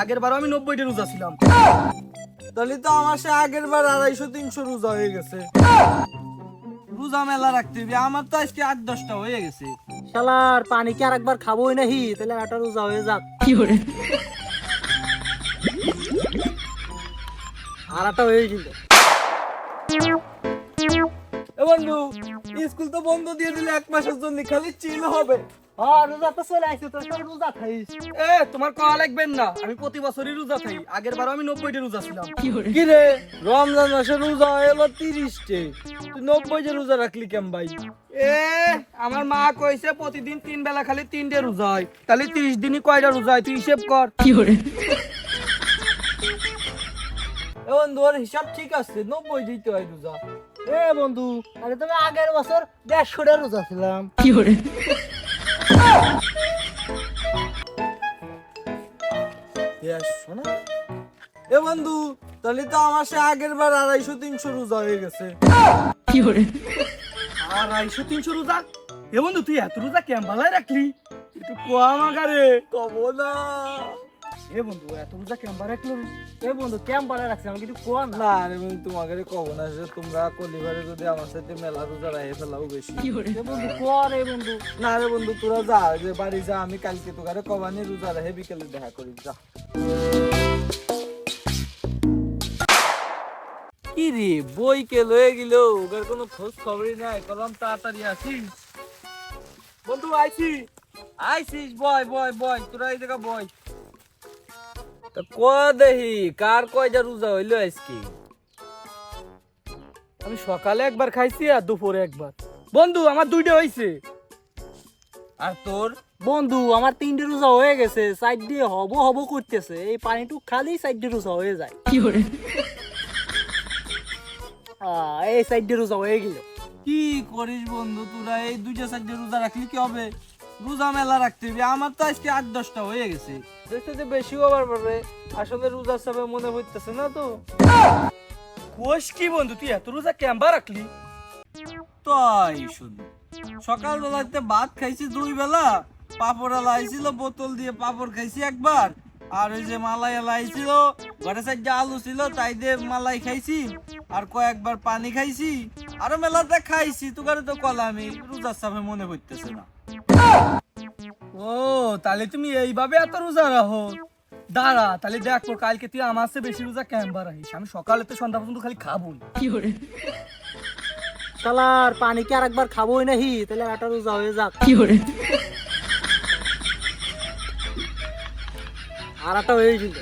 আগের বারও আমি নব্বইটা রোজা ছিলাম। তাহলে তো আমার সে আগের বার আড়াইশো তিনশো রোজা হয়ে গেছে। রোজা মেলা রাখতে হবে আমার তো আজকে আট দশটা হয়ে গেছে। শালার পানি কি আর একবার খাবোই নাহি তাহলে আটা রোজা হয়ে যাক। আর আটা হয়ে গেল। বন্ধু স্কুল তো বন্ধ দিয়ে দিলে এক মাসের জন্য খালি চিল হবে। রোজা তো চলে আসছে তো রোজা খাইস এ তোমার কয়া লাগবেন না। আমি প্রতি বছরই রোজা খাই আগের বারও আমি নব্বইটা রোজা ছিলাম। কি রে রমজান মাসে রোজা এলো তিরিশটে। তুই নব্বই রোজা রাখলি কেম ভাই? এ আমার মা কইছে প্রতিদিন তিন বেলা খালি তিনটে রোজা হয়। তাহলে তিরিশ দিনই কয়টা রোজা হয় তুই হিসেব কর। এ বন্ধু ওর হিসাব ঠিক আছে নব্বই দিতে হয় রোজা। এ বন্ধু আরে তুমি আগের বছর দেড়শোটা রোজা ছিলাম। দেড়শো না এ বন্ধু তাহলে তো আমার সে আগের বার আড়াইশো তিনশো রোজা হয়ে গেছে। আড়াইশো তিনশো রোজা? এ বন্ধু তুই এত রোজা কেম ভালাই রাখলি? একটু কম আকারে কব না। এ বন্ধু এত এ বন্ধু রাখছে আমি কিন্তু কোয়া না। না রে বন্ধু তোমাকে কব না যে তোমরা কলিবারে যদি আমার সাথে মেলা রোজা রাখে ফেলাও বেশি। এ বন্ধু বন্ধু। না রে বন্ধু তোরা যা যে বাড়ি যা আমি কালকে তোকারে কবানি রোজা রাখে বিকেলে দেখা করি যা। কি রে বই কে লয়ে গেল? ওদের কোনো খোঁজ খবরই নাই কলম তাড়াতাড়ি আসিস। বন্ধু আইছি আইছিস বয় বয় বয় তোরা এই জায়গা বয়। ক দেহি? কার কয়টা রোজা হইল আজকে? আমি সকালে একবার খাইছি আর দুপুরে একবার। বন্ধু আমার দুইটা হইছে। আর তোর? বন্ধু আমার তিনটে রোজা হয়ে গেছে সাইড দিয়ে হব হব করতেছে। এই পানিটু খালি সাইড দিয়ে রোজা হয়ে যায়। কি আহ, এই সাইড দিয়ে রোজা হয়ে গেল। কি করিস বন্ধু তোরা এই দুইটা সাইডে রোজা রাখলি কি হবে? রোজা মেলা রাখতে হবে আমার তো আজকে আট দশটা হয়ে গেছে। দেখতে যে বেশি হবার পারবে আসলে রোজা সবে মনে হইতেছে না তো। কোষ কি বন্ধু তুই এত রোজা ক্যাম্বা রাখলি? তাই শুধু সকালবেলাতে ভাত খাইছি দুই বেলা পাপড় লাইছিল বোতল দিয়ে পাপড় খাইছি একবার আর ওই যে মালাই লাইছিল ঘরে সাইডে আলু ছিল তাই দিয়ে মালাই খাইছি আর কয়েকবার পানি খাইছি আরও মেলাতে খাইছি তোকারে তো কলামি রোজার সামনে মনে হইতেছে না। ও তাহলে তুমি এইভাবে এত রোজা রাখো? দাঁড়া তাহলে দেখো কালকে তুই আমার চেয়ে বেশি রোজা ক্যাম্বা বাড়াইস? আমি সকালে তো সন্ধ্যা পর্যন্ত খালি খাবোই। শালার পানি কি আর একবার খাবোই নাহি তাহলে একটা রোজা হয়ে যাক। কি করে? আর একটা হয়ে গেল।